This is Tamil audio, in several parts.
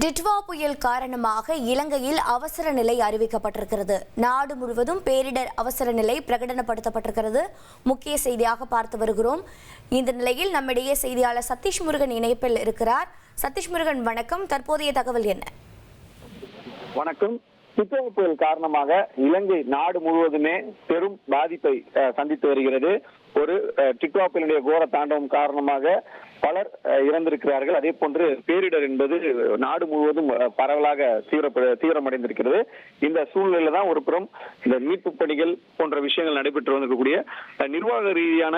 டிட்வா புயல் காரணமாக இலங்கையில் அவசர நிலை அறிவிக்கப்பட்டிருக்கிறது. நாடு முழுவதும் பேரிடர் அவசர நிலை பிரகடனப்படுத்தப்பட்டிருக்கிறது. முக்கிய செய்தியாக பார்த்து வருகிறோம். இந்த நிலையில் நம்மிடையே செய்தியாளர் சதீஷ் முருகன் இணைப்பில் இருக்கிறார். சதீஷ் முருகன் வணக்கம். தற்போதைய தகவல் என்ன? வணக்கம். டிட்வா புயல் காரணமாக இலங்கை நாடு முழுவதுமே பெரும் பாதிப்பை சந்தித்து வருகிறது. ஒரு அஹ், டிக்வா புயலுடைய கோர தாண்டவம் காரணமாக பலர் இறந்திருக்கிறார்கள். அதே போன்று பேரிடர் என்பது நாடு முழுவதும் பரவலாக தீவிர தீவிரமடைந்திருக்கிறது. இந்த சூழ்நிலையில தான் ஒரு புறம் இந்த மீட்பு பணிகள் போன்ற விஷயங்கள் நடைபெற்று வந்திருக்கக்கூடிய நிர்வாக ரீதியான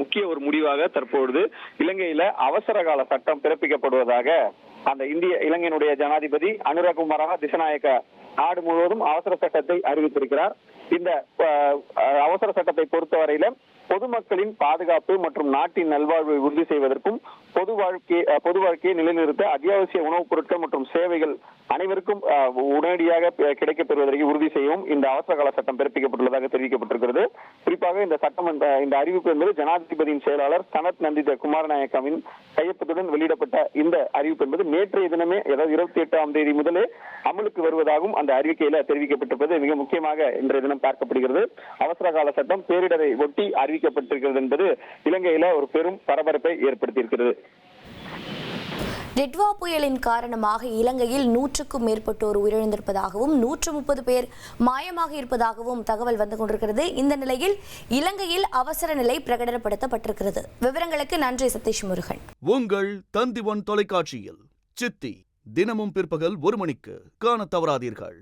முக்கிய ஒரு முடிவாக தற்பொழுது இலங்கையில அவசர கால சட்டம் பிறப்பிக்கப்படுவதாக அந்த இந்திய இலங்கையினுடைய ஜனாதிபதி அனுரகுமாரா திசநாயக்க நாடு முழுவதும் அவசர சட்டத்தை அறிவித்திருக்கிறார். இந்த அவசர சட்டத்தை பொறுத்தவரையில பொதுமக்களின் பாதுகாப்பு மற்றும் நாட்டின் நல்வாழ்வை உறுதி செய்வதற்கும் பொது வாழ்க்கை பொது வாழ்க்கையை நிலைநிறுத்த அத்தியாவசிய உணவுப் பொருட்கள் மற்றும் சேவைகள் அனைவருக்கும் உடனடியாக ப- கிடைக்கப் பெறுவதற்கு உறுதி செய்யவும் இந்த அவசர கால சட்டம் பிறப்பிக்கப்பட்டுள்ளதாக தெரிவிக்கப்பட்டிருக்கிறது. குறிப்பாக இந்த சட்டம் இந்த இந்த அறிவிப்பு என்பது ஜனாதிபதியின் செயலாளர் சனத் நந்தித குமாரநாயக்காவின் கையொப்பத்துடன் வெளியிடப்பட்ட இந்த அறிவிப்பு என்பது நேற்றைய தினமே அதாவது இருபத்தி எட்டாம் தேதி முதலே அமலுக்கு வருவதாகவும் அந்த அறிவிக்கையில தெரிவிக்கப்பட்டிருப்பது மிக முக்கியமாக இன்றைய தினம் பார்க்கப்படுகிறது. அவசர கால சட்டம் பேரிடரை ஒட்டி அறிவிக்கப்பட்டிருக்கிறது என்பது இலங்கையில ஒரு பெரும் பரபரப்பை ஏற்படுத்தியிருக்கிறது. டிட்வா புயலின் காரணமாக இலங்கையில் நூற்றுக்கும் மேற்பட்டோர் உயிரிழந்திருப்பதாகவும் நூற்று முப்பது பேர் மாயமாக இருப்பதாகவும் தகவல் வந்து கொண்டிருக்கிறது. இந்த நிலையில் இலங்கையில் அவசர நிலை பிரகடனப்படுத்தப்பட்டிருக்கிறது. விவரங்களுக்கு நன்றி சதீஷ் முருகன். உங்கள் தந்திவன் தொலைக்காட்சியில் சித்தி. தினமும் பிற்பகல் ஒரு மணிக்கு காணத் தவறாதீர்கள்.